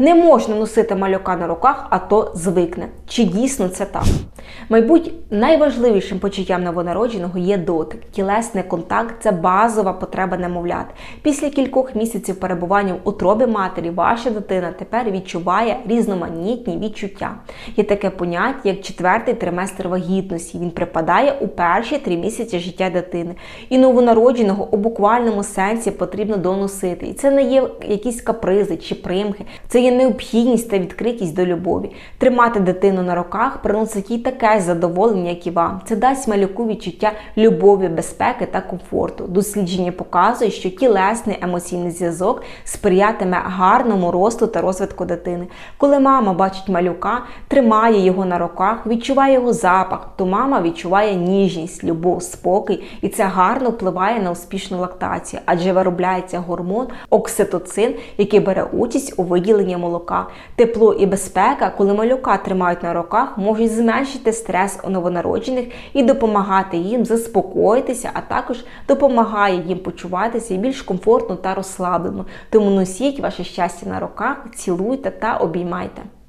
Не можна носити малюка на руках, а то звикне. Чи дійсно це так? Мабуть, найважливішим почуттям новонародженого є дотик. Тілесний контакт це базова потреба немовлят. Після кількох місяців перебування в утробі матері ваша дитина тепер відчуває різноманітні відчуття. Є таке поняття, як четвертий триместр вагітності. Він припадає у перші три місяці життя дитини. І новонародженого у буквальному сенсі потрібно доносити. І це не є якісь капризи чи примхи, це є необхідність та відкритість до любові. Тримати дитину на руках приносить їй таке задоволення, як і вам. Це дасть малюку відчуття любові, безпеки та комфорту. Дослідження показує, що тілесний емоційний зв'язок сприятиме гарному росту та розвитку дитини. Коли мама бачить малюка, тримає його на руках, відчуває його запах, то мама відчуває ніжність, любов, спокій, і це гарно впливає на успішну лактацію, адже виробляється гормон окситоцин, який бере участь у виділенні молока. Тепло і безпека, коли малюка тримають на руках, можуть зменшити стрес у новонароджених і допомагати їм заспокоїтися, а також допомагає їм почуватися більш комфортно та розслаблено. Тому носіть ваше щастя на руках, цілуйте та обіймайте.